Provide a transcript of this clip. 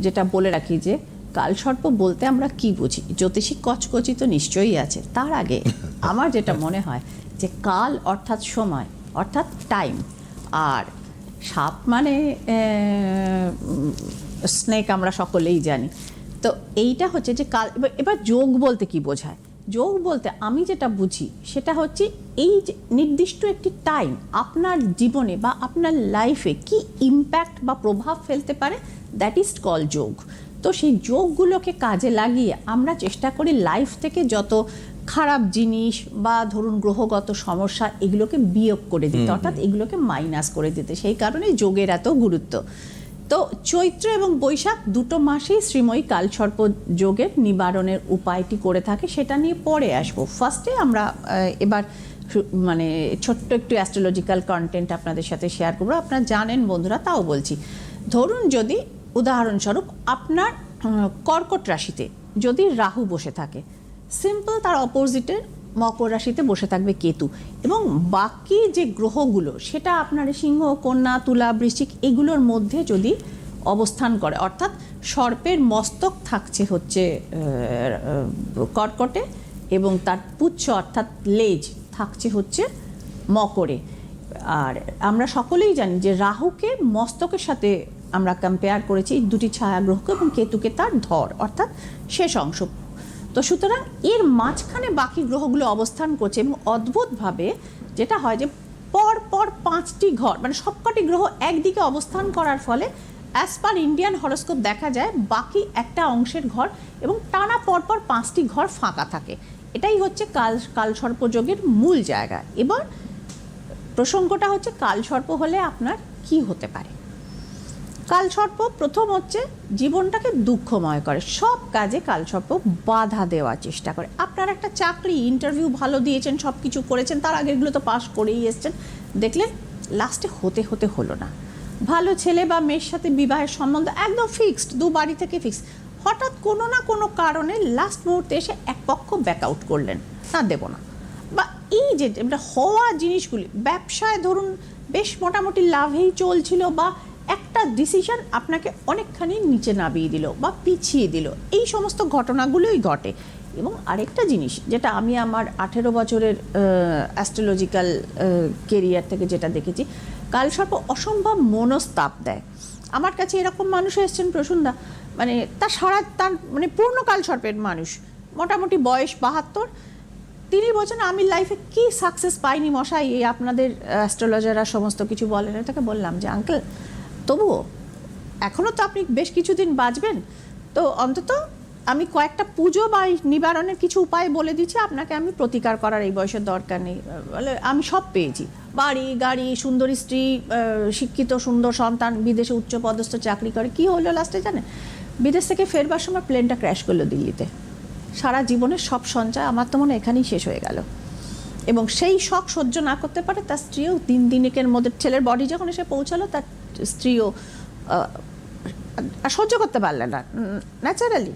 যেটা বলে রাখি যে কালসর্প বলতে আমরা কি বুঝি? জ্যোতিষী কচকচি তো নিশ্চয়ই আছে। তার আগে আমার যেটা মনে হয় যে, কাল অর্থাৎ সময়, অর্থাৎ টাইম আর সাপ মানে স্নেক আমরা সকলেই জানি। তো এইটা হচ্ছে যে, কাল, এবার- এবার যোগ বলতে কি বোঝায়? যোগ বলতে আমি যেটা বুঝি সেটা হচ্ছে এই যে নির্দিষ্ট একটি টাইম আপনার জীবনে বা আপনার লাইফে কি ইম্প্যাক্ট বা প্রভাব ফেলতে পারে? দ্যাট ইজ কল যোগ। তো সেই যোগগুলোকে কাজে লাগিয়ে আমরা চেষ্টা করি লাইফ থেকে যত খারাপ জিনিস বা ধরুন গ্রহগত সমস্যা এগুলোকে বিয়োগ করে দিতে অর্থাৎ এগুলোকে মাইনাস করে দিতে। সেই কারণে যোগের এত গুরুত্ব। তো চৈত্র এবং বৈশাখ দুটো মাসেই শ্রীময়ী কালসর্প যোগের নিবারণের উপায়টি করে থাকে, সেটা নিয়ে পরে আসব। ফার্স্টে আমরা এবার মানে ছোট্ট একটু অ্যাস্ট্রোলজিক্যাল কন্টেন্ট আপনাদের সাথে শেয়ার করব। আপনারা জানেন বন্ধুরা, তাও বলছি। ধরুন যদি, উদাহরণস্বরূপ আপনার কর্কট রাশিতে যদি রাহু বসে থাকে সিম্পল তার অপোজিটের মকর রাশিতে বসে থাকবে কেতু। এবং বাকি যে গ্রহগুলো, সেটা আপনার সিংহ, কন্যা, তুলা, বৃশ্চিক, এগুলোর মধ্যে যদি অবস্থান করে, অর্থাৎ সর্পের মস্তক থাকছে হচ্ছে কর্কটে এবং তার পুচ্ছ অর্থাৎ লেজ থাকছে হচ্ছে মকরে। আর আমরা সকলেই জানি যে রাহুকে মস্তকের সাথে আমরা কম্পেয়ার করেছি দুটি ছায়াগ্রহকে এবং কেতুকে তার ধর, অর্থাৎ শেষ অংশ। তো সুতরাং এর মাঝখানে বাকি গ্রহগুলো অবস্থান করছে এবং অদ্ভুতভাবে যেটা হয় যে পর পর পাঁচটি ঘর মানে সবকটি গ্রহ একদিকে অবস্থান করার ফলে অ্যাজ পার ইন্ডিয়ান হরস্কোপ দেখা যায় বাকি একটা অংশের ঘর এবং টানা পরপর পাঁচটি ঘর ফাঁকা থাকে। এটাই হচ্ছে কাল কালসর্পযোগের মূল জায়গা। এবার প্রসঙ্গটা হচ্ছে কালসর্প হলে আপনার কি হতে পারে? কালসর্প প্রথম হচ্ছে জীবনটাকে দুঃখময় করে। সব কাজে কালসর্প বাধা দেওয়ার চেষ্টা করে। আপনার একটা চাকরি ইন্টারভিউ ভালো দিয়েছেন সব কিছু করেছেন, তার আগেগুলো তো পাশ করেই এসছেন। দেখলেন লাস্টে হতে হতে হলো না। ভালো ছেলে বা মেয়ের সাথে বিবাহের সম্বন্ধ একদম ফিক্সড দু বাড়ি থেকে ফিক্সড হঠাৎ কোনো না কোনো কারণে লাস্ট মুহূর্তে এসে এক পক্ষ ব্যাক আউট করলেন। না দেবো না। বা এই যে হওয়া জিনিসগুলি, ব্যবসায় ধরুন, বেশ মোটামুটি লাভেই চলছিল বা ডিসিশন আপনাকে অনেকখানি নিচে নামিয়ে দিল বা পিছিয়ে দিল। এই সমস্ত ঘটনাগুলোই ঘটে। এবং আরেকটা জিনিস, যেটা আমি আমার আঠেরো বছরের অ্যাস্ট্রোলজিক্যাল কেরিয়ার থেকে যেটা দেখেছি কালসর্প অসম্ভব মনস্তাপ দেয়। আমার কাছে এরকম মানুষ এসছেন, প্রসন্দা। মানে তার সারা, তার মানে পূর্ণকাল সর্পের মানুষ। মোটামুটি বয়স বাহাত্তর। তিনি বলছেন, আমি লাইফে কি সাকসেস পাইনি মশাই? এই আপনাদের অ্যাস্ট্রোলজাররা সমস্ত কিছু বলেন। তাকে বললাম যে, আঙ্কেল তবুও এখনও তো আপনি বেশ কিছুদিন বাঁচবেন। তো অন্তত আমি কয়েকটা পুজো বা নিবারণের কিছু উপায় বলে দিচ্ছি, আপনাকে আমি প্রতিকার করার এই বয়সের দরকার নেই। বলে আমি সব পেয়েছি। বাড়ি, গাড়ি, সুন্দরী স্ত্রী শিক্ষিত, সুন্দর সন্তান, বিদেশে উচ্চপদস্থ চাকরি করে, কি হলো লাস্টে জানেন? বিদেশ থেকে ফেরবার সময় প্লেনটা ক্র্যাশ করল দিল্লিতে। সারা জীবনের সব সঞ্চয় আমার তো মনে এখানেই শেষ হয়ে গেল। এবং সেই শখ সহ্য না করতে পারে তার স্ত্রীও দিন দিনেকের মধ্যে ছেলের বডি যখন এসে পৌঁছালো, তার স্ত্রীও সহ্য করতে পারলেন না। ন্যাচারালি